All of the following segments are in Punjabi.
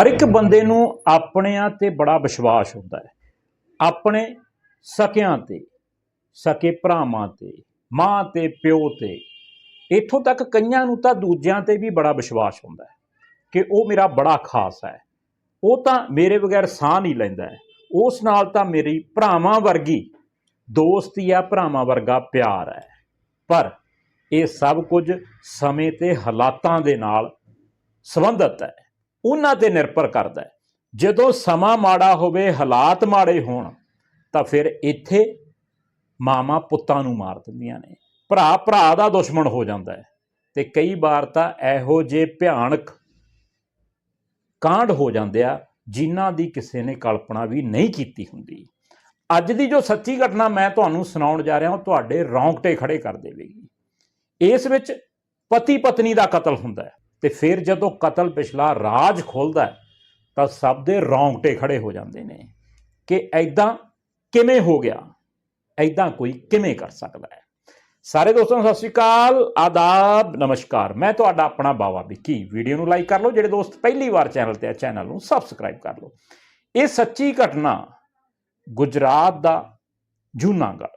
ਹਰ ਇੱਕ ਬੰਦੇ ਨੂੰ ਆਪਣਿਆਂ ਤੇ ਬੜਾ ਵਿਸ਼ਵਾਸ ਹੁੰਦਾ ਹੈ। ਆਪਣੇ ਸਕਿਆਂ ਤੇ, ਸਕੇ ਭਰਾਵਾਂ ਤੇ, ਮਾਂ ਤੇ, ਪਿਓ ਤੇ। ਇੱਥੋਂ ਤੱਕ ਕਈਆਂ ਨੂੰ ਤਾਂ ਦੂਜਿਆਂ ਤੇ ਵੀ ਬੜਾ ਵਿਸ਼ਵਾਸ ਹੁੰਦਾ ਹੈ ਕਿ ਉਹ ਮੇਰਾ ਬੜਾ ਖਾਸ ਹੈ। ਉਹ ਤਾਂ ਮੇਰੇ ਬਗੈਰ ਸਾਹ ਨਹੀਂ ਲੈਂਦਾ ਹੈ। ਉਸ ਨਾਲ ਤਾਂ ਮੇਰੀ ਭਰਾਵਾਂ ਵਰਗੀ ਦੋਸਤੀ ਆ ਭਰਾਵਾਂ ਵਰਗਾ ਪਿਆਰ ਹੈ। ਪਰ ਇਹ ਸਭ ਕੁਝ ਸਮੇਂ ਤੇ ਹਾਲਾਤਾਂ ਦੇ ਨਾਲ ਸੰਬੰਧਿਤ ਹੈ। ਉਹਨਾਂ ਤੇ ਨਿਰਭਰ ਕਰਦਾ ਹੈ। ਜਦੋਂ ਸਮਾਂ ਮਾੜਾ ਹੋਵੇ, ਹਾਲਾਤ ਮਾੜੇ ਹੋਣ, ਤਾਂ ਫਿਰ ਇੱਥੇ ਮਾਮਾ ਪੁੱਤਾਂ ਨੂੰ ਮਾਰ ਦਿੰਦੀਆਂ ਨੇ। ਭਰਾ ਭਰਾ ਦਾ ਦੁਸ਼ਮਣ ਹੋ ਜਾਂਦਾ ਹੈ ਤੇ ਕਈ ਵਾਰ ਤਾਂ ਇਹੋ ਜੇ ਭਿਆਨਕ ਕਾਂਡ ਹੋ ਜਾਂਦੇ ਆ, ਜਿਨ੍ਹਾਂ ਦੀ ਕਿਸੇ ਨੇ ਕਲਪਨਾ ਵੀ ਨਹੀਂ ਕੀਤੀ ਹੁੰਦੀ। ਅੱਜ ਦੀ ਜੋ ਸੱਚੀ ਘਟਨਾ ਮੈਂ ਤੁਹਾਨੂੰ ਸੁਣਾਉਣ ਜਾ ਰਿਹਾ ਹਾਂ, ਉਹ ਤੁਹਾਡੇ ਰੌਂਗਟੇ ਖੜੇ ਕਰ ਦੇਵੇਗੀ। ਇਸ ਵਿੱਚ ਪਤੀ ਪਤਨੀ ਦਾ ਕਤਲ ਹੁੰਦਾ ਹੈ। ਤੇ ਫਿਰ ਜਦੋਂ ਕਤਲ ਪਿਛਲਾ ਰਾਜ ਖੁੱਲਦਾ ਤਾਂ ਸਭ ਦੇ ਰੌਂਗਟੇ ਖੜੇ ਹੋ ਜਾਂਦੇ ਨੇ ਕਿ ਐਦਾਂ ਕਿਵੇਂ ਹੋ ਗਿਆ? ਐਦਾਂ ਕੋਈ ਕਿਵੇਂ ਕਰ ਸਕਦਾ ਹੈ? ਸਾਰੇ ਦੋਸਤਾਂ ਨੂੰ ਸਤਿ ਸ਼੍ਰੀ ਅਕਾਲ, ਆਦਾਬ, ਨਮਸਕਾਰ। ਮੈਂ ਤੁਹਾਡਾ ਆਪਣਾ ਬਾਵਾ ਵਿੱਕੀ। ਵੀਡੀਓ ਨੂੰ ਲਾਈਕ ਕਰ ਲਓ, ਜਿਹੜੇ ਦੋਸਤ ਪਹਿਲੀ ਵਾਰ ਚੈਨਲ ਤੇ ਆ, ਚੈਨਲ ਨੂੰ ਸਬਸਕ੍ਰਾਈਬ ਕਰ ਲਓ। ਇਹ ਸੱਚੀ ਘਟਨਾ ਗੁਜਰਾਤ ਦਾ ਜੂਨਾਗੜ੍ਹ।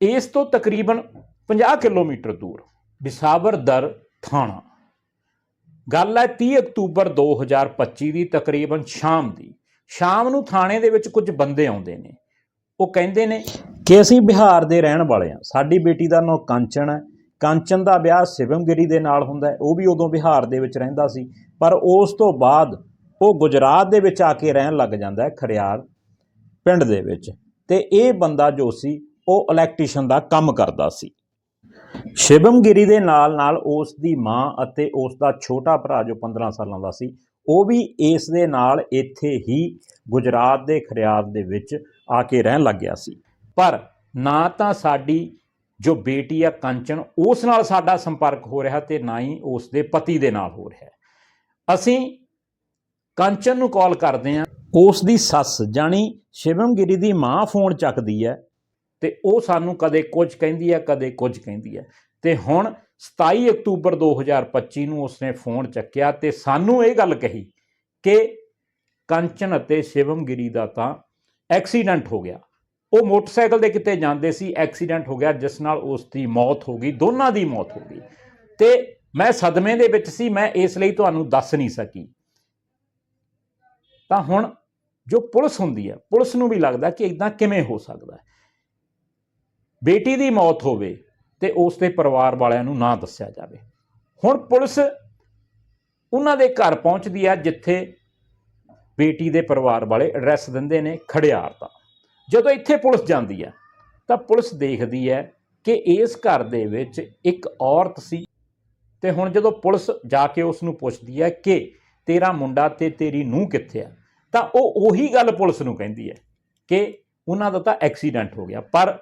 ਇਸ ਤੋਂ ਤਕਰੀਬਨ 50 ਕਿਲੋਮੀਟਰ ਦੂਰ ਬਿਸਾਵਰ ਦਰ ਥਾਣਾ। ਗੱਲ ਹੈ 30 ਅਕਤੂਬਰ 2025 ਦੀ, ਤਕਰੀਬਨ ਸ਼ਾਮ ਦੀ। ਸ਼ਾਮ ਨੂੰ ਥਾਣੇ ਦੇ ਵਿੱਚ ਕੁਝ ਬੰਦੇ ਆਉਂਦੇ ਨੇ। ਉਹ ਕਹਿੰਦੇ ਨੇ ਕਿ ਅਸੀਂ ਬਿਹਾਰ ਦੇ ਰਹਿਣ ਵਾਲੇ ਹਾਂ। ਸਾਡੀ ਬੇਟੀ ਦਾ ਨਾਂ ਕਾਂਚਨ ਹੈ। ਕਾਂਚਨ ਦਾ ਵਿਆਹ ਸ਼ਿਵਮਗਿਰੀ ਦੇ ਨਾਲ ਹੁੰਦਾ ਉਹ ਵੀ ਉਦੋਂ ਬਿਹਾਰ ਦੇ ਵਿੱਚ ਰਹਿੰਦਾ ਸੀ। ਪਰ ਉਸ ਤੋਂ ਬਾਅਦ ਉਹ ਗੁਜਰਾਤ ਦੇ ਵਿੱਚ ਆ ਕੇ ਰਹਿਣ ਲੱਗ ਜਾਂਦਾ ਹੈ ਖਰਿਆਰ ਪਿੰਡ ਦੇ ਵਿੱਚ। ਤੇ ਇਹ ਬੰਦਾ ਜੋ ਸੀ, ਉਹ ਇਲੈਕਟ੍ਰੀਸ਼ੀਅਨ ਦਾ ਕੰਮ ਕਰਦਾ ਸੀ। ਸ਼ਿਵਮਗਿਰੀ ਦੇ ਨਾਲ ਨਾਲ ਉਸ ਦੀ ਮਾਂ ਅਤੇ ਉਸ ਦਾ ਛੋਟਾ ਭਰਾ ਜੋ 15 ਸਾਲਾਂ ਦਾ ਸੀ, ਉਹ ਵੀ ਇਸ ਦੇ ਨਾਲ ਇੱਥੇ ਹੀ ਗੁਜਰਾਤ ਦੇ ਖਰਿਆਰ ਦੇ ਵਿੱਚ ਆ ਕੇ ਰਹਿਣ ਲੱਗ ਗਿਆ ਸੀ। ਪਰ ਨਾ ਤਾਂ ਸਾਡੀ ਜੋ ਬੇਟੀ ਆ ਕੰਚਨ, ਉਸ ਨਾਲ ਸਾਡਾ ਸੰਪਰਕ ਹੋ ਰਿਹਾ ਤੇ ਨਾ ਹੀ ਉਸ ਦੇ ਪਤੀ ਦੇ ਨਾਲ ਹੋ ਰਿਹਾ। ਅਸੀਂ ਕੰਚਨ ਨੂੰ ਕਾਲ ਕਰਦੇ ਹਾਂ। ਉਸ ਦੀ ਸੱਸ ਜਾਨੀ ਸ਼ਿਵਮਗਿਰੀ ਦੀ ਮਾਂ ਫੋਨ ਚੱਕਦੀ ਹੈ ਤੇ ਉਹ ਸਾਨੂੰ ਕਦੇ ਕੁਝ ਕਹਿੰਦੀ ਹੈ, ਕਦੇ ਕੁਝ ਕਹਿੰਦੀ ਹੈ। ਤੇ ਹੁਣ 27 ਅਕਤੂਬਰ 2025 ਨੂੰ ਉਸਨੇ ਫੋਨ ਚੱਕਿਆ ਤੇ ਸਾਨੂੰ ਇਹ ਗੱਲ ਕਹੀ ਕਿ ਕੰਚਨ ਅਤੇ ਸ਼ਿਵਮਗਿਰੀ ਦਾ ਤਾਂ ਐਕਸੀਡੈਂਟ ਹੋ ਗਿਆ। ਉਹ ਮੋਟਰਸਾਈਕਲ ਦੇ ਕਿਤੇ ਜਾਂਦੇ ਸੀ, ਐਕਸੀਡੈਂਟ ਹੋ ਗਿਆ, ਜਿਸ ਨਾਲ ਉਸ ਦੀ ਮੌਤ ਹੋ ਗਈ, ਦੋਨਾਂ ਦੀ ਮੌਤ ਹੋ ਗਈ। ਤੇ ਮੈਂ ਸਦਮੇ ਦੇ ਵਿੱਚ ਸੀ, ਮੈਂ ਇਸ ਲਈ ਤੁਹਾਨੂੰ ਦੱਸ ਨਹੀਂ ਸਕੀ। ਤਾਂ ਹੁਣ ਜੋ ਪੁਲਿਸ ਹੁੰਦੀ ਹੈ, ਪੁਲਿਸ ਨੂੰ ਵੀ ਲੱਗਦਾ ਕਿ ਇਦਾਂ ਕਿਵੇਂ ਹੋ ਸਕਦਾ ਹੈ। ਬੇਟੀ ਦੀ ਮੌਤ ਹੋਵੇ ਤੇ ਉਸ ਦੇ ਪਰਿਵਾਰ ਵਾਲਿਆਂ ਨੂੰ ਨਾ ਦੱਸਿਆ ਜਾਵੇ। ਹੁਣ ਪੁਲਿਸ ਉਹਨਾਂ ਦੇ ਘਰ ਪਹੁੰਚਦੀ ਹੈ ਜਿੱਥੇ ਬੇਟੀ ਦੇ ਪਰਿਵਾਰ ਵਾਲੇ ਐਡਰੈਸ ਦਿੰਦੇ ਨੇ ਖੜਿਆਰ ਦਾ। ਜਦੋਂ ਇੱਥੇ ਪੁਲਿਸ ਜਾਂਦੀ ਹੈ ਤਾਂ ਪੁਲਿਸ ਦੇਖਦੀ ਹੈ ਕਿ ਇਸ ਘਰ ਦੇ ਵਿੱਚ ਇੱਕ ਔਰਤ ਸੀ ਤੇ ਹੁਣ ਜਦੋਂ ਪੁਲਿਸ ਜਾ ਕੇ ਉਸ ਨੂੰ ਪੁੱਛਦੀ ਹੈ ਕਿ ਤੇਰਾ ਮੁੰਡਾ ਤੇ ਤੇਰੀ ਨੂੰਹ ਕਿੱਥੇ ਆ, ਤਾਂ ਉਹ ਉਹੀ ਗੱਲ ਪੁਲਿਸ ਨੂੰ ਕਹਿੰਦੀ ਹੈ ਕਿ ਉਹਨਾਂ ਦਾ ਤਾਂ ਐਕਸੀਡੈਂਟ ਹੋ ਗਿਆ, ਪਰ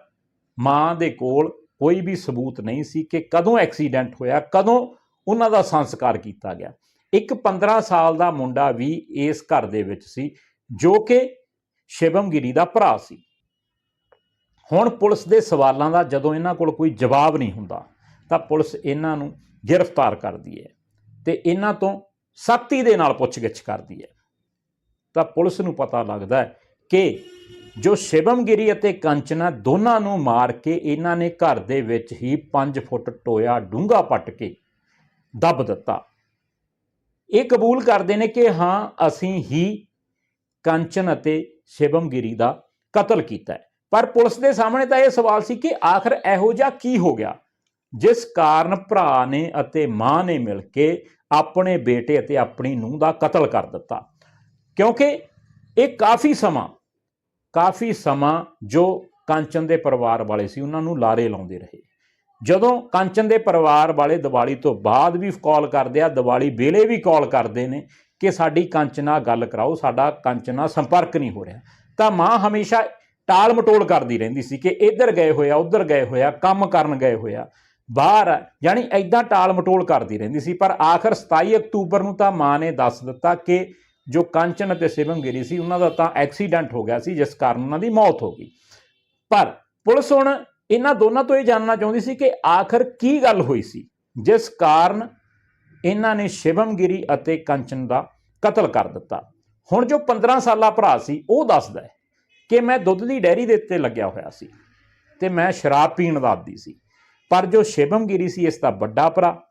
ਮਾਂ ਦੇ ਕੋਲ ਕੋਈ ਵੀ ਸਬੂਤ ਨਹੀਂ ਸੀ ਕਿ ਕਦੋਂ ਐਕਸੀਡੈਂਟ ਹੋਇਆ, ਕਦੋਂ ਉਹਨਾਂ ਦਾ ਸੰਸਕਾਰ ਕੀਤਾ ਗਿਆ। ਇੱਕ 15 ਸਾਲ ਦਾ ਮੁੰਡਾ ਵੀ ਇਸ ਘਰ ਦੇ ਵਿੱਚ ਸੀ, ਜੋ ਕਿ ਸ਼ਿਵਮਗਿਰੀ ਦਾ ਭਰਾ ਸੀ। ਹੁਣ ਪੁਲਿਸ ਦੇ ਸਵਾਲਾਂ ਦਾ ਜਦੋਂ ਇਹਨਾਂ ਕੋਲ ਕੋਈ ਜਵਾਬ ਨਹੀਂ ਹੁੰਦਾ, ਤਾਂ ਪੁਲਿਸ ਇਹਨਾਂ ਨੂੰ ਗ੍ਰਿਫਤਾਰ ਕਰਦੀ ਹੈ ਤੇ ਇਹਨਾਂ ਤੋਂ ਸਖਤੀ ਦੇ ਨਾਲ ਪੁੱਛਗਿੱਛ ਕਰਦੀ ਹੈ। ਤਾਂ ਪੁਲਿਸ ਨੂੰ ਪਤਾ ਲੱਗਦਾ ਹੈ ਕਿ ਜੋ ਸ਼ਿਵਮਗਿਰੀ ਅਤੇ ਕੰਚਨਾ ਦੋਨਾਂ ਨੂੰ ਮਾਰ ਕੇ ਇਹਨਾਂ ਨੇ ਘਰ ਦੇ ਵਿੱਚ ਹੀ 5 ਫੁੱਟ ਟੋਇਆ ਡੂੰਘਾ ਪੱਟ ਕੇ ਦੱਬ ਦਿੱਤਾ। ਇਹ ਕਬੂਲ ਕਰਦੇ ਨੇ ਕਿ ਹਾਂ, ਅਸੀਂ ਹੀ ਕੰਚਨ ਅਤੇ ਸ਼ਿਵਮਗਿਰੀ ਦਾ ਕਤਲ ਕੀਤਾ ਪਰ ਪੁਲਿਸ ਦੇ ਸਾਹਮਣੇ ਤਾਂ ਇਹ ਸਵਾਲ ਸੀ ਕਿ ਆਖਰ ਇਹੋ ਜਿਹਾ ਕੀ ਹੋ ਗਿਆ? ਜਿਸ ਕਾਰਨ ਭਰਾ ਨੇ ਅਤੇ ਮਾਂ ਨੇ ਮਿਲ ਕੇ ਆਪਣੇ ਬੇਟੇ ਅਤੇ ਆਪਣੀ ਨੂੰਹ ਦਾ ਕਤਲ ਕਰ ਦਿੱਤਾ। ਕਿਉਂਕਿ ਇਹ ਕਾਫੀ ਸਮਾਂ ਕਾਫੀ ਸਮਾਂ ਜੋ ਕੰਚਨ ਦੇ ਪਰਿਵਾਰ ਵਾਲੇ ਸੀ ਉਹਨਾਂ ਨੂੰ ਲਾਰੇ ਲਾਉਂਦੇ ਰਹੇ। ਜਦੋਂ ਕੰਚਨ ਦੇ ਪਰਿਵਾਰ ਵਾਲੇ ਦੀਵਾਲੀ ਤੋਂ ਬਾਅਦ ਵੀ ਕਾਲ ਕਰਦੇ ਆ ਦੀਵਾਲੀ ਵੇਲੇ ਵੀ ਕਾਲ ਕਰਦੇ ਨੇ ਕਿ ਸਾਡੀ ਕੰਚਨਾ ਗੱਲ ਕਰਾਓ ਸਾਡਾ ਕੰਚਨਾ ਸੰਪਰਕ ਨਹੀਂ ਹੋ ਰਿਹਾ। ਤਾਂ ਮਾਂ ਹਮੇਸ਼ਾ ਟਾਲ ਮਟੋਲ ਕਰਦੀ ਰਹਿੰਦੀ ਸੀ ਕਿ ਇੱਧਰ ਗਏ ਹੋਇਆ ਉੱਧਰ ਗਏ ਹੋਇਆ ਕੰਮ ਕਰਨ ਗਏ ਹੋਇਆ। ਬਾਹਰ ਆ, ਯਾਨੀ ਐਦਾਂ ਟਾਲ ਮਟੋਲ ਕਰਦੀ ਰਹਿੰਦੀ ਸੀ ਪਰ ਆਖਰ 27 ਅਕਤੂਬਰ ਨੂੰ ਤਾਂ ਮਾਂ ਨੇ ਦੱਸ ਦਿੱਤਾ ਕਿ ਜੋ ਕੰਚਨ ਅਤੇ ਸ਼ਿਵਮਗਿਰੀ ਸੀ, ਉਹਨਾਂ ਦਾ ਤਾਂ ਐਕਸੀਡੈਂਟ ਹੋ ਗਿਆ ਸੀ, ਜਿਸ ਕਾਰਨ ਉਹਨਾਂ ਦੀ ਮੌਤ ਹੋ ਗਈ। ਪਰ ਪੁਲਿਸ ਹੁਣ ਇਹਨਾਂ ਦੋਨਾਂ ਤੋਂ ਇਹ ਜਾਣਨਾ ਚਾਹੁੰਦੀ ਸੀ ਕਿ ਆਖਰ ਕੀ ਗੱਲ ਹੋਈ ਸੀ, ਜਿਸ ਕਾਰਨ ਇਹਨਾਂ ਨੇ ਸ਼ਿਵਮਗਿਰੀ ਅਤੇ ਕੰਚਨ ਦਾ ਕਤਲ ਕਰ ਦਿੱਤਾ। ਹੁਣ ਜੋ 15 ਸਾਲਾ ਭਰਾ ਸੀ, ਉਹ ਦੱਸਦਾ ਹੈ ਕਿ ਮੈਂ ਦੁੱਧ ਦੀ ਡੈਰੀ ਦੇ ਉੱਤੇ ਲੱਗਿਆ ਹੋਇਆ ਸੀ ਤੇ ਮੈਂ ਸ਼ਰਾਬ ਪੀਣ ਦਾ ਆਦੀ ਸੀ। ਪਰ ਜੋ ਸ਼ਿਵਮਗਿਰੀ ਸੀ, ਇਸ ਦਾ ਵੱਡਾ ਭਰਾ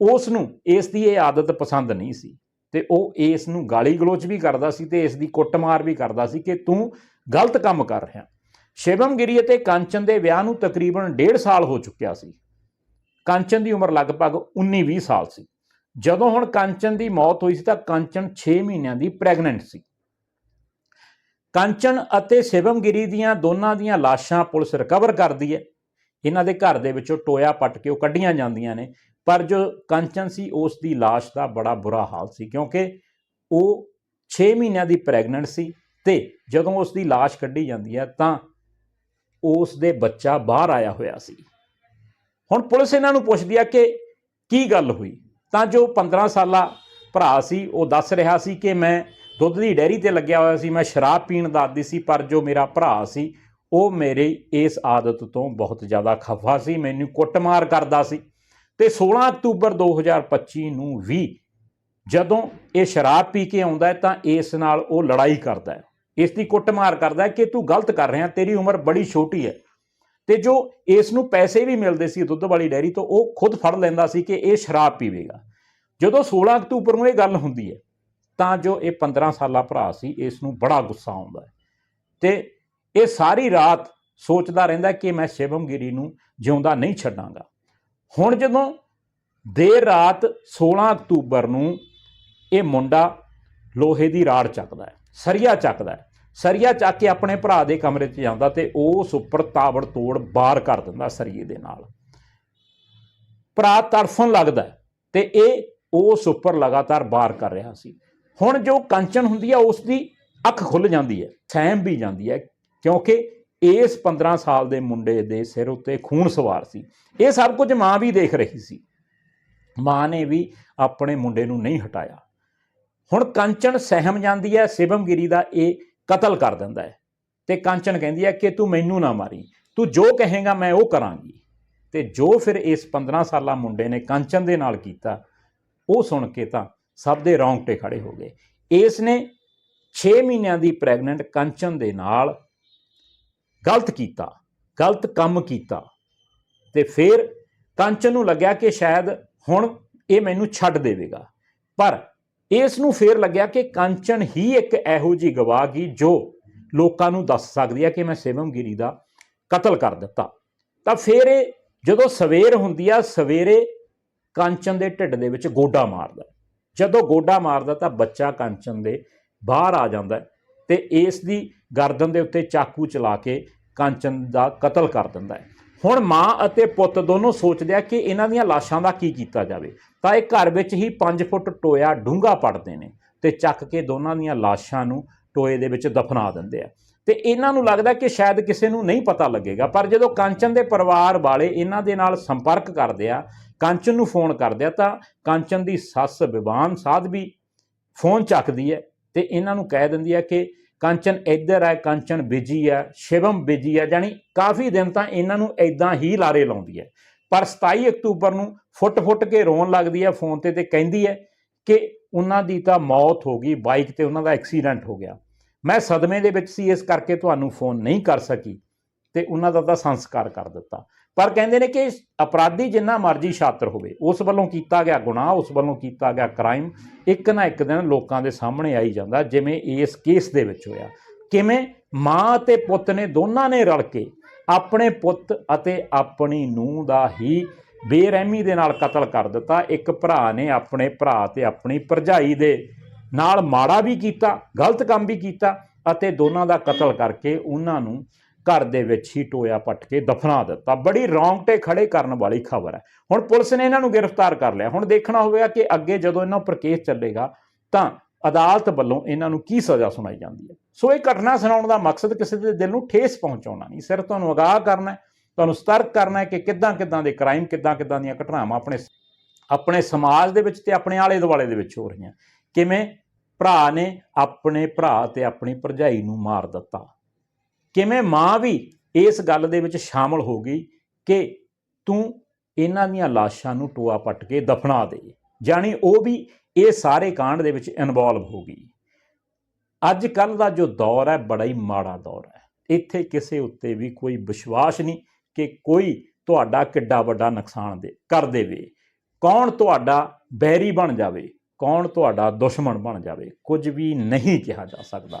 ਉਸ ਨੂੰ ਇਸ ਦੀ ਇਹ ਆਦਤ ਪਸੰਦ ਨਹੀਂ ਸੀ। ਤੇ ਉਹ ਇਸ ਨੂੰ ਗਾਲੀ ਗਲੋਚ ਵੀ ਕਰਦਾ ਸੀ ਤੇ ਇਸ ਦੀ ਕੁੱਟਮਾਰ ਵੀ ਕਰਦਾ ਸੀ ਕਿ ਤੂੰ ਗਲਤ ਕੰਮ ਕਰ ਰਿਹਾ। ਸ਼ਿਵਮਗਿਰੀ ਅਤੇ ਕੰਚਨ ਦੇ ਵਿਆਹ ਨੂੰ ਤਕਰੀਬਨ 1.5 ਸਾਲ ਹੋ ਚੁੱਕਿਆ ਸੀ। ਕੰਚਨ ਦੀ ਉਮਰ ਲਗਭਗ 19-20 ਸਾਲ ਸੀ। ਜਦੋਂ ਹੁਣ ਕੰਚਨ ਦੀ ਮੌਤ ਹੋਈ ਸੀ ਤਾਂ ਕੰਚਨ 6 ਮਹੀਨਿਆਂ ਦੀ ਪ੍ਰੈਗਨੈਂਟ ਸੀ। ਕੰਚਨ ਅਤੇ ਸ਼ਿਵਮਗਿਰੀ ਦੀਆਂ ਦੋਨਾਂ ਦੀਆਂ ਲਾਸ਼ਾਂ ਪੁਲਿਸ ਰਿਕਵਰ ਕਰਦੀ ਹੈ। ਇਹਨਾਂ ਦੇ ਘਰ ਦੇ ਵਿੱਚੋਂ ਟੋਇਆ ਪੱਟ ਕੇ ਉਹ ਕੱਢੀਆਂ ਜਾਂਦੀਆਂ ਨੇ। ਪਰ ਜੋ ਕੰਚਨ ਸੀ ਉਸ ਦੀ ਲਾਸ਼ ਦਾ ਬੜਾ ਬੁਰਾ ਹਾਲ ਸੀ, ਕਿਉਂਕਿ ਉਹ 6 ਮਹੀਨਿਆਂ ਦੀ ਪ੍ਰੈਗਨੈਂਟ ਸੀ ਤੇ ਜਦੋਂ ਉਸ ਦੀ ਲਾਸ਼ ਕੱਢੀ ਜਾਂਦੀ ਹੈ ਤਾਂ ਉਸ ਦੇ ਬੱਚਾ ਬਾਹਰ ਆਇਆ ਹੋਇਆ ਸੀ। ਹੁਣ ਪੁਲਿਸ ਇਹਨਾਂ ਨੂੰ ਪੁੱਛਦੀ ਆ ਕਿ ਕੀ ਗੱਲ ਹੋਈ? ਤਾਂ ਜੋ 15 ਸਾਲਾ ਭਰਾ ਸੀ, ਉਹ ਦੱਸ ਰਿਹਾ ਸੀ ਕਿ ਮੈਂ ਦੁੱਧ ਦੀ ਡੈਰੀ ਤੇ ਲੱਗਿਆ ਹੋਇਆ ਸੀ, ਮੈਂ ਸ਼ਰਾਬ ਪੀਣ ਦਾ ਆਦੀ ਸੀ, ਪਰ ਜੋ ਮੇਰਾ ਭਰਾ ਸੀ, ਉਹ ਮੇਰੇ ਇਸ ਆਦਤ ਤੋਂ ਬਹੁਤ ਜ਼ਿਆਦਾ ਖਫਾ ਸੀ, ਮੈਨੂੰ ਕੁੱਟਮਾਰ ਕਰਦਾ ਸੀ। ਤੇ 16 ਅਕਤੂਬਰ 2025 ਨੂੰ ਵੀ ਜਦੋਂ ਇਹ ਸ਼ਰਾਬ ਪੀ ਕੇ ਆਉਂਦਾ ਹੈ ਤਾਂ ਇਸ ਨਾਲ ਉਹ ਲੜਾਈ ਕਰਦਾ ਹੈ। ਇਸ ਦੀ ਕੁੱਟਮਾਰ ਕਰਦਾ ਹੈ ਕਿ ਤੂੰ ਗਲਤ ਕਰ ਰਿਹਾ, ਤੇਰੀ ਉਮਰ ਬੜੀ ਛੋਟੀ ਹੈ। ਤੇ ਜੋ ਇਸ ਨੂੰ ਪੈਸੇ ਵੀ ਮਿਲਦੇ ਸੀ ਦੁੱਧ ਵਾਲੀ ਡੈਰੀ ਤੋਂ, ਉਹ ਖੁਦ ਫੜ ਲੈਂਦਾ ਸੀ ਕਿ ਇਹ ਸ਼ਰਾਬ ਪੀਵੇਗਾ। ਜਦੋਂ 16 ਅਕਤੂਬਰ ਨੂੰ ਇਹ ਗੱਲ ਹੁੰਦੀ ਹੈ, ਤਾਂ ਜੋ ਇਹ 15 ਸਾਲਾ ਭਰਾ ਸੀ, ਇਸ ਨੂੰ ਬੜਾ ਗੁੱਸਾ ਆਉਂਦਾ ਹੈ। ਤੇ ਇਹ ਸਾਰੀ ਰਾਤ ਸੋਚਦਾ ਰਹਿੰਦਾ ਕਿ ਮੈਂ ਸ਼ਿਵਮਗਿਰੀ ਨੂੰ ਜਿਉਂਦਾ ਨਹੀਂ ਛੱਡਾਂਗਾ। ਹੁਣ ਜਦੋਂ ਦੇਰ ਰਾਤ 16 ਅਕਤੂਬਰ ਨੂੰ ਇਹ ਮੁੰਡਾ ਲੋਹੇ ਦੀ ਰਾੜ ਚੱਕਦਾ ਹੈ, ਸਰੀਆ ਚੱਕਦਾ ਹੈ, ਸਰੀਆ ਚੱਕ ਕੇ ਆਪਣੇ ਭਰਾ ਦੇ ਕਮਰੇ 'ਚ ਜਾਂਦਾ ਤੇ ਉਸ ਉੱਪਰ ਤਾਬੜ ਤੋੜ ਬਾਰ ਕਰ ਦਿੰਦਾ ਸਰੀਏ ਦੇ ਨਾਲ। ਭਰਾ ਤੜਫਣ ਲੱਗਦਾ ਤੇ ਇਹ ਉਸ ਉੱਪਰ ਲਗਾਤਾਰ ਬਾਰ ਕਰ ਰਿਹਾ ਸੀ। ਹੁਣ ਜੋ ਕੰਚਨ ਹੁੰਦੀ ਹੈ, ਉਸ ਦੀ ਅੱਖ ਖੁੱਲ ਜਾਂਦੀ ਹੈ, ਸਹਿਮ ਵੀ ਜਾਂਦੀ ਹੈ, ਕਿਉਂਕਿ ਇਸ 15 ਸਾਲ ਦੇ ਮੁੰਡੇ ਦੇ ਸਿਰ ਉੱਤੇ ਖੂਨ ਸਵਾਰ ਸੀ। ਇਹ ਸਭ ਕੁਝ ਮਾਂ ਵੀ ਦੇਖ ਰਹੀ ਸੀ। ਮਾਂ ਨੇ ਵੀ ਆਪਣੇ ਮੁੰਡੇ ਨੂੰ ਨਹੀਂ ਹਟਾਇਆ। ਹੁਣ ਕੰਚਨ ਸਹਿਮ ਜਾਂਦੀ ਹੈ ਸ਼ਿਵਮਗਿਰੀ ਦਾ ਇਹ ਕਤਲ ਕਰ ਦਿੰਦਾ ਹੈ ਤੇ ਕੰਚਨ ਕਹਿੰਦੀ ਹੈ ਕਿ ਤੂੰ ਮੈਨੂੰ ਨਾ ਮਾਰੀ, ਤੂੰ ਜੋ ਕਹੇਗਾ ਮੈਂ ਉਹ ਕਰਾਂਗੀ। ਤੇ ਜੋ ਫਿਰ ਇਸ 15 ਸਾਲਾ ਮੁੰਡੇ ਨੇ ਕੰਚਨ ਦੇ ਨਾਲ ਕੀਤਾ, ਉਹ ਸੁਣ ਕੇ ਤਾਂ ਸਭ ਦੇ ਰੌਂਗਟੇ ਖੜੇ ਹੋ ਗਏ। ਇਸ ਨੇ 6 ਮਹੀਨਿਆਂ ਦੀ ਪ੍ਰੈਗਨੈਂਟ ਕੰਚਨ ਦੇ ਨਾਲ ਗਲਤ ਕੀਤਾ, ਗਲਤ ਕੰਮ ਕੀਤਾ। ਤੇ ਫਿਰ ਕੰਚਨ ਨੂੰ ਲੱਗਿਆ ਕਿ ਸ਼ਾਇਦ ਹੁਣ ਇਹ ਮੈਨੂੰ ਛੱਡ ਦੇਵੇਗਾ। ਪਰ ਇਸ ਨੂੰ ਫੇਰ ਲੱਗਿਆ ਕਿ ਕੰਚਨ ਹੀ ਇੱਕ ਇਹੋ ਜੀ ਗਵਾਹ ਕੀ ਜੋ ਲੋਕਾਂ ਨੂੰ ਦੱਸ ਸਕਦੀ ਹੈ ਕਿ ਮੈਂ ਸ਼ਿਵਮਗਿਰੀ ਦਾ ਕਤਲ ਕਰ ਦਿੱਤਾ। ਤਾਂ ਫਿਰ ਇਹ ਜਦੋਂ ਸਵੇਰ ਹੁੰਦੀ ਆ, ਸਵੇਰੇ ਕੰਚਨ ਦੇ ਢਿੱਡ ਦੇ ਵਿੱਚ ਗੋਡਾ ਮਾਰਦਾ। ਜਦੋਂ ਗੋਡਾ ਮਾਰਦਾ ਤਾਂ ਬੱਚਾ ਕੰਚਨ ਦੇ ਬਾਹਰ ਆ ਜਾਂਦਾ। ਤੇ ਇਸ ਦੀ ਗਰਦਨ ਦੇ ਉੱਤੇ ਚਾਕੂ ਚਲਾ ਕੇ ਕੰਚਨ ਦਾ ਕਤਲ ਕਰ ਦਿੰਦਾ ਹੈ। ਹੁਣ ਮਾਂ ਅਤੇ ਪੁੱਤ ਦੋਨੋਂ ਸੋਚਦੇ ਆ ਕਿ ਇਹਨਾਂ ਦੀਆਂ ਲਾਸ਼ਾਂ ਦਾ ਕੀ ਕੀਤਾ ਜਾਵੇ। ਤਾਂ ਇਹ ਘਰ ਵਿੱਚ ਹੀ 5 ਫੁੱਟ ਟੋਇਆ ਡੂੰਘਾ ਪੜਦੇ ਨੇ ਤੇ ਚੱਕ ਕੇ ਦੋਨਾਂ ਦੀਆਂ ਲਾਸ਼ਾਂ ਨੂੰ ਟੋਏ ਦੇ ਵਿੱਚ ਦਫਨਾ ਦਿੰਦੇ ਆ। ਤੇ ਇਹਨਾਂ ਨੂੰ ਲੱਗਦਾ ਕਿ ਸ਼ਾਇਦ ਕਿਸੇ ਨੂੰ ਨਹੀਂ ਪਤਾ ਲੱਗੇਗਾ, ਪਰ ਜਦੋਂ ਕੰਚਨ ਦੇ ਪਰਿਵਾਰ ਵਾਲੇ ਇਹਨਾਂ ਦੇ ਨਾਲ ਸੰਪਰਕ ਕਰਦੇ ਆ, ਕੰਚਨ ਨੂੰ ਫੋਨ ਕਰਦੇ ਆ, ਤਾਂ ਕੰਚਨ ਦੀ ਸੱਸ ਵਿਵਾਨ ਸਾਧ ਵੀ ਫੋਨ ਚੱਕਦੀ ਹੈ ਤੇ ਇਹਨਾਂ ਨੂੰ ਕਹਿ ਦਿੰਦੀ ਹੈ ਕਿ ਕੰਚਨ ਇੱਧਰ ਹੈ, ਕੰਚਨ ਬਿਜ਼ੀ ਹੈ, ਸ਼ਿਵਮ ਬਿਜ਼ੀ ਹੈ ਜਾਨੀ ਕਾਫੀ ਦਿਨ ਤਾਂ ਇਹਨਾਂ ਨੂੰ ਐਦਾਂ ਹੀ ਲਾਰੇ ਲਾਉਂਦੀ ਹੈ। ਪਰ 27 ਅਕਤੂਬਰ ਨੂੰ ਫੁੱਟ-ਫੁੱਟ ਕੇ ਰੋਣ ਲੱਗਦੀ ਹੈ, ਫੋਨ ਤੇ ਤੇ ਕਹਿੰਦੀ ਹੈ ਕਿ ਉਹਨਾਂ ਦੀ ਤਾਂ ਮੌਤ ਹੋ ਗਈ, ਬਾਈਕ ਤੇ ਉਹਨਾਂ ਦਾ ਐਕਸੀਡੈਂਟ ਹੋ ਗਿਆ। ਮੈਂ ਸਦਮੇ ਦੇ ਵਿੱਚ ਸੀ, ਇਸ ਕਰਕੇ ਤੁਹਾਨੂੰ ਫੋਨ ਨਹੀਂ ਕਰ ਸਕੀ ਤੇ ਉਹਨਾਂ ਦਾ ਤਾਂ ਸੰਸਕਾਰ ਕਰ ਦਿੱਤਾ। ਪਰ ਕਹਿੰਦੇ ਨੇ ਕਿ ਅਪਰਾਧੀ ਜਿੰਨਾ ਮਰਜ਼ੀ ਛਾਤਰ ਹੋਵੇ, ਉਸ ਵੱਲੋਂ ਕੀਤਾ ਗਿਆ ਗੁਨਾਹ, ਉਸ ਵੱਲੋਂ ਕੀਤਾ ਗਿਆ ਕ੍ਰਾਈਮ ਇੱਕ ਨਾ ਇੱਕ ਦਿਨ ਲੋਕਾਂ ਦੇ ਸਾਹਮਣੇ ਆਈ ਜਾਂਦਾ, ਜਿਵੇਂ ਇਸ ਕੇਸ ਦੇ ਵਿੱਚ ਹੋਇਆ। ਕਿਵੇਂ? ਮਾਂ ਤੇ ਪੁੱਤ ਨੇ ਦੋਨਾਂ ਨੇ ਰਲ ਕੇ ਆਪਣੇ ਪੁੱਤ ਅਤੇ ਆਪਣੀ ਨੂੰਹ ਦਾ ਹੀ ਬੇਰਹਿਮੀ ਦੇ ਨਾਲ ਕਤਲ ਕਰ ਦਿੱਤਾ। ਇੱਕ ਭਰਾ ਨੇ ਆਪਣੇ ਭਰਾ ਤੇ ਆਪਣੀ ਭਰਜਾਈ ਦੇ ਨਾਲ ਮਾੜਾ ਵੀ ਕੀਤਾ, ਗਲਤ ਕੰਮ ਵੀ ਕੀਤਾ ਅਤੇ ਦੋਨਾਂ ਦਾ ਕਤਲ ਕਰਕੇ ਉਹਨਾਂ ਨੂੰ ਘਰ ਦੇ ਵਿੱਚ ਹੀ ਟੋਇਆ ਪੱਟ ਕੇ ਦਫਨਾ ਦਿੱਤਾ। ਬੜੀ ਰੌਂਗਟੇ ਖੜੇ ਕਰਨ ਵਾਲੀ ਖਬਰ ਹੈ। ਹੁਣ ਪੁਲਿਸ ਨੇ ਇਹਨਾਂ ਨੂੰ ਗ੍ਰਿਫਤਾਰ ਕਰ ਲਿਆ। ਹੁਣ ਦੇਖਣਾ ਹੋਵੇਗਾ ਕਿ ਅੱਗੇ ਜਦੋਂ ਇਹਨਾਂ ਉੱਪਰ ਕੇਸ ਚੱਲੇਗਾ, ਤਾਂ ਅਦਾਲਤ ਵੱਲੋਂ ਇਹਨਾਂ ਨੂੰ ਕੀ ਸਜ਼ਾ ਸੁਣਾਈ ਜਾਂਦੀ ਹੈ? ਸੋ ਇਹ ਘਟਨਾ ਸੁਣਾਉਣ ਦਾ ਮਕਸਦ ਕਿਸੇ ਦੇ ਦਿਲ ਨੂੰ ਠੇਸ ਪਹੁੰਚਾਉਣਾ ਨਹੀਂ। ਸਿਰਫ ਤੁਹਾਨੂੰ ਅਗਾਹ ਕਰਨਾ ਤੁਹਾਨੂੰ ਸਤਰਕ ਕਰਨਾ ਹੈ ਕਿ ਕਿੱਦਾਂ ਕਿੱਦਾਂ ਦੇ ਕ੍ਰਾਈਮ ਕਿੱਦਾਂ ਕਿੱਦਾਂ ਦੀਆਂ ਘਟਨਾਵਾਂ ਆਪਣੇ ਆਪਣੇ ਸਮਾਜ ਦੇ ਵਿੱਚ ਤੇ ਆਪਣੇ ਆਲੇ ਦੁਆਲੇ ਦੇ ਵਿੱਚ ਹੋ ਰਹੀਆਂ। ਕਿਵੇਂ ਭਰਾ ਨੇ ਆਪਣੇ ਭਰਾ ਤੇ ਆਪਣੀ ਭਰਜਾਈ ਨੂੰ ਮਾਰ ਦਿੱਤਾ? ਕਿਵੇਂ ਮਾਂ ਵੀ ਇਸ ਗੱਲ ਦੇ ਵਿੱਚ ਸ਼ਾਮਲ ਹੋ ਗਈ ਕਿ ਤੂੰ ਇਹਨਾਂ ਦੀਆਂ ਲਾਸ਼ਾਂ ਨੂੰ ਟੋਆ ਪੱਟ ਕੇ ਦਫਨਾ ਦੇ, ਜਾਣੀ ਉਹ ਵੀ ਇਹ ਸਾਰੇ ਕਾਂਡ ਦੇ ਵਿੱਚ ਇਨਵੋਲਵ ਹੋ ਗਈ। ਅੱਜ ਕੱਲ ਦਾ ਜੋ ਦੌਰ ਹੈ, ਬੜਾ ਹੀ ਮਾੜਾ ਦੌਰ ਹੈ। ਇੱਥੇ ਕਿਸੇ ਉੱਤੇ ਵੀ ਕੋਈ ਵਿਸ਼ਵਾਸ ਨਹੀਂ ਕਿ ਕੋਈ ਤੁਹਾਡਾ ਕਿੱਡਾ ਵੱਡਾ ਨੁਕਸਾਨ ਦੇ, ਕਰ ਦੇਵੇ। ਕੌਣ ਤੁਹਾਡਾ ਬੈਰੀ ਬਣ ਜਾਵੇ, ਕੌਣ ਤੁਹਾਡਾ ਦੁਸ਼ਮਣ ਬਣ ਜਾਵੇ, ਕੁਝ ਵੀ ਨਹੀਂ ਕਿਹਾ ਜਾ ਸਕਦਾ।